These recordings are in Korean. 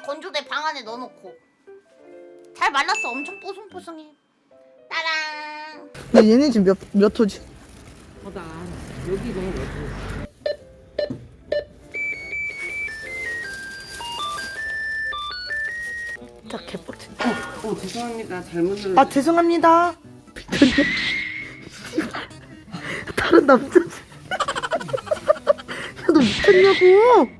말랐으면 건조대 방 안에 넣어놓고. 잘 말랐어. 엄청 뽀송뽀송해. 따랑 근데 얘네 지금 몇, 몇 호지? 하다. 여기 너무 외고 자 개빡치 어 죄송합니다. 잘못 눌렀 아 죄송합니다. 미쳤냐? 다른 남자지 야너 미쳤냐고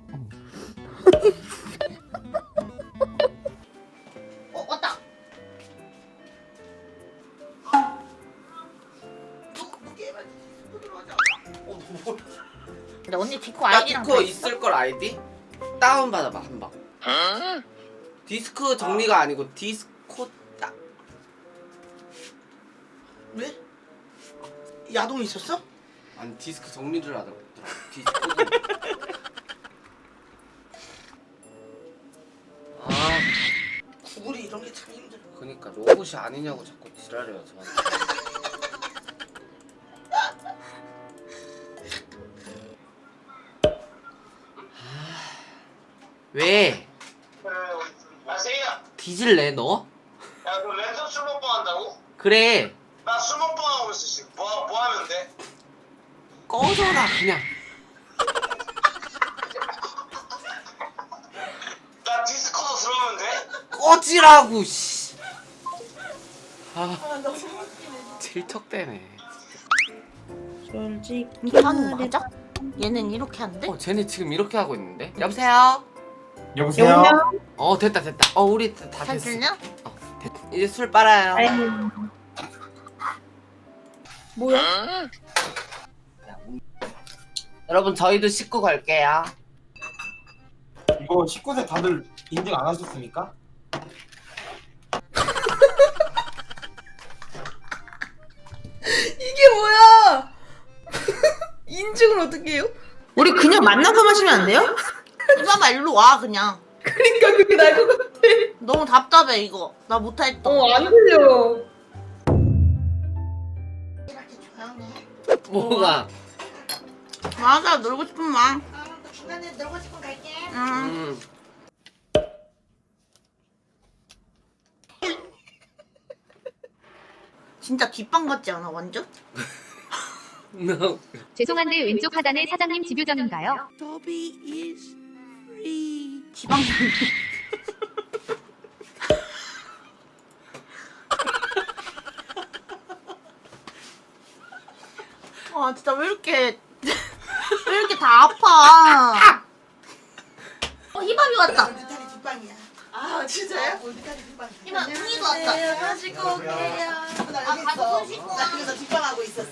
근데 언니 디코 나 아이디랑 디코 다 있을 걸 아이디? 다운 받아봐 한 방. 디스크 정리가 아니고 디스코 딱. 왜? 야동 있었어? 아니 디스크 정리를 하더라. 디스코. 아, 구글이 이런 게 참 힘들어 그니까 로봇이 아니냐고 자꾸 지랄해요 저한테. 왜? 야 세희야 뒤질래 너? 야그 랜선 술 먹방 한다고? 그래 나 술 먹방 하고 있어 지금 뭐, 뭐 하면 돼? 꺼져라 그냥. 나 디스코도 들어오면 돼? 꺼지라고 씨. 아, 질척대네. 솔직히 이렇게 하는 거 맞아? 얘는 이렇게 하는데? 어, 쟤네 지금 이렇게 하고 있는데? 여보세요? 여보세요? 어, 됐다, 됐다. 어, 우리 다, 다 잘 됐어. 들려? 어, 됐. 이제 술 빨아요. 뭐야? 여러분, 저희도 씻고 갈게요. 이거 19세 다들 인증 안 하셨습니까? 이게 뭐야 인증을 어떻게 해요? 우리 그냥 만나서 마시면 안 돼요? 이봐봐 일로 와 그냥 그러니까 그게 나을 것 같아 너무 답답해 이거 나 못하겠다 어 안 들려 이렇게 조용해 뭐가? 맞아 놀고 싶은 마음 아, 중간에 놀고 싶으면 갈게 응. 음. 진짜 뒷방 같지 않아 완전? 너 죄송한데 왼쪽 하단에 사장님 집유정인가요? 지방 아 진짜 왜 이렇게 왜 이렇게 다 아파 어 희밥이 왔다 우리탈이 뒷방이야 아 진짜요? 우리탈이 뒷방이야 희밥 웅이도 왔다 마시고 올게요 나 아, 여기 가서 있어 손 씻고 나 여기서 뒷방하고 있었어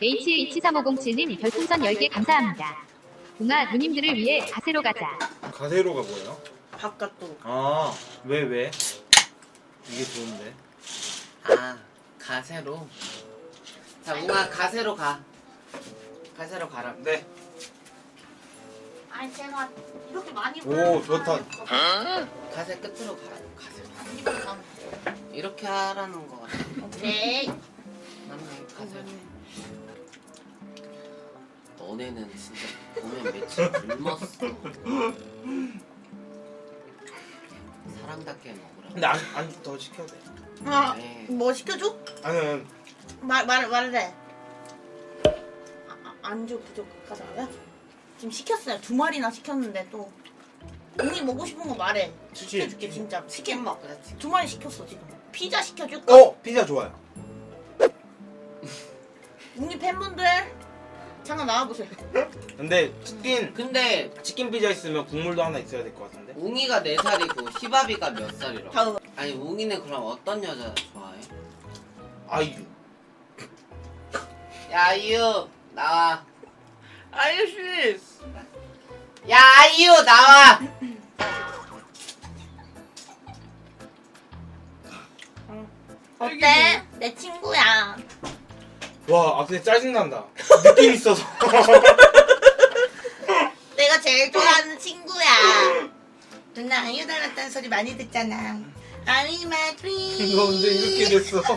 H35007님 별풍선 10개 감사합니다. 웅아 누님들을 위해 가세로 가자. 가세로가 뭐예요? 바깥도 아, 왜, 왜? 이게 좋은데. 아, 가세로. 자, 웅아, 가세로 가. 가세로 가라. 네. 아니 제가 이렇게 많이 오, 좋다. 가세 끝으로 가라. 가세로. 이렇게 이렇게 하라는 거 같아. 오케이 맞네, 가세로. 너네는 진짜 보면 며칠 굶었어. 사람답게 먹으라. 근데 안, 안주 더 시켜도 돼. 아, 네. 뭐 시켜줘? 아니, 말, 말, 말해 아, 아, 안주 부족하다고요? 지금 시켰어요 두 마리나 시켰는데 또 언니 먹고 싶은 거 말해 치킨. 시켜줄게 진짜 치킨 치킨 먹자, 치킨. 두 마리 시켰어 지금 피자 시켜줄까? 어! 피자 좋아요. 언니 팬분들 잠깐 나와보세요 근데 치킨, 근데 치킨 피자 있으면 국물도 하나 있어야 될 것 같은데. 웅이가 4살이고 희바비가 몇 살이라고? 저 아니 웅이는 그럼 어떤 여자 좋아해? 아이유. 야 아이유 나와 아유씨 야 아이유 나와 어때? 내 친구야 와, 아, 근데 짜증 난다. 느낌 있어서. 내가 제일 좋아하는 친구야 누나 아유 닮았다는 소리 많이 듣잖아 아니 마트리 이거 언제 이렇게 됐어?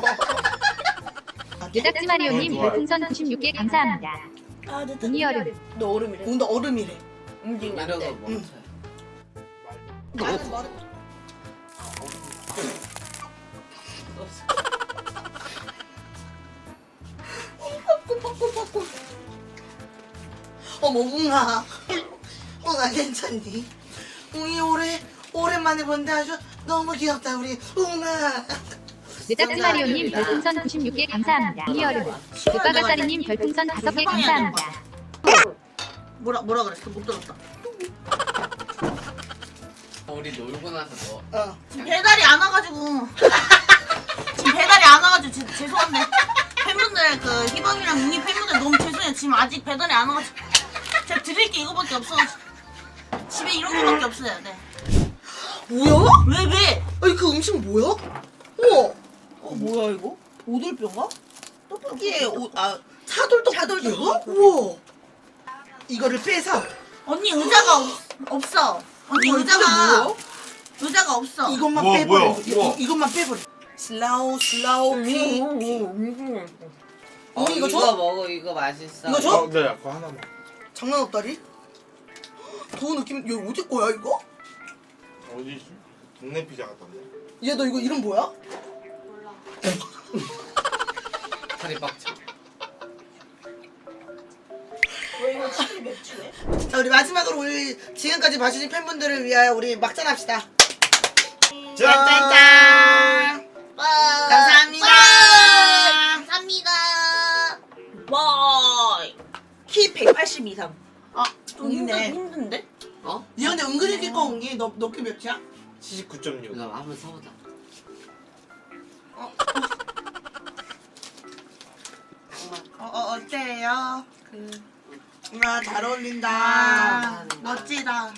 유닥지 마리오님 어, 좋아요. 별풍선 96개 감사합니다. 아, 됐다. 웅이 얼음. 너 얼음이래 너 얼음이래 움직이면 안 돼. 거 멈춰. 나는 머리 어머 웅아 웅아 괜찮니? 웅이 오래 오랜만에 본데 아주 너무 귀엽다 우리 웅아 느딱지마리오님 별풍선 96개 감사합니다. 이여름 육가가사리님 별풍선 5개 감사합니다. 뭐라 뭐라 그랬어? 못 들었다. 우리 놀고 나서 어 지금 배달이 안 와가지고 지금 배달이 안 와가지고 제, 죄송한데 팬분들 그 희범이랑 웅이 팬분들 너무 죄송해요. 지금 아직 배달이 안 와가지고 제가 드릴 게 이거밖에 없어. 집에 이런 거밖에 없어요. 네. 뭐야? 왜 왜? 아니 그 음식 뭐야? 우와 어 뭐야 이거? 오돌뼈인가? 떡볶이에 오, 아 차돌 떡볶이야? 우와 이거를 빼서 언니 의자가 없, 없어. 언니 의자가 뭐야? 의자가 없어. 이것만 우와, 빼버려 뭐야? 이거, 우와. 이것만 빼버려 슬라우 슬라우 피 어, 이거 이거 줘? 먹어 이거 맛있어. 이거 줘? 어, 네, 그거 하나만. 장난 없다리? 더 느낌 얘 어디 거야 이거? 어디 있어? 동네 피자 같던데. 얘 너 이거 이름 뭐야? 다리 빡쳐. 자 우리 마지막으로 우리 지금까지 봐주신 팬분들을 위하여 우리 막잔 합시다 짠짠짠 키 180 이상. 아, 좀 힘드, 힘든데? 어? 얘 근데 은근히 네. 키 꺼온 게 너, 너키 몇이야? 79.6. 이거 한번 사보자. 어? 어, 어, 어때요? 그, 와, 잘 어울린다. 아, 멋지다.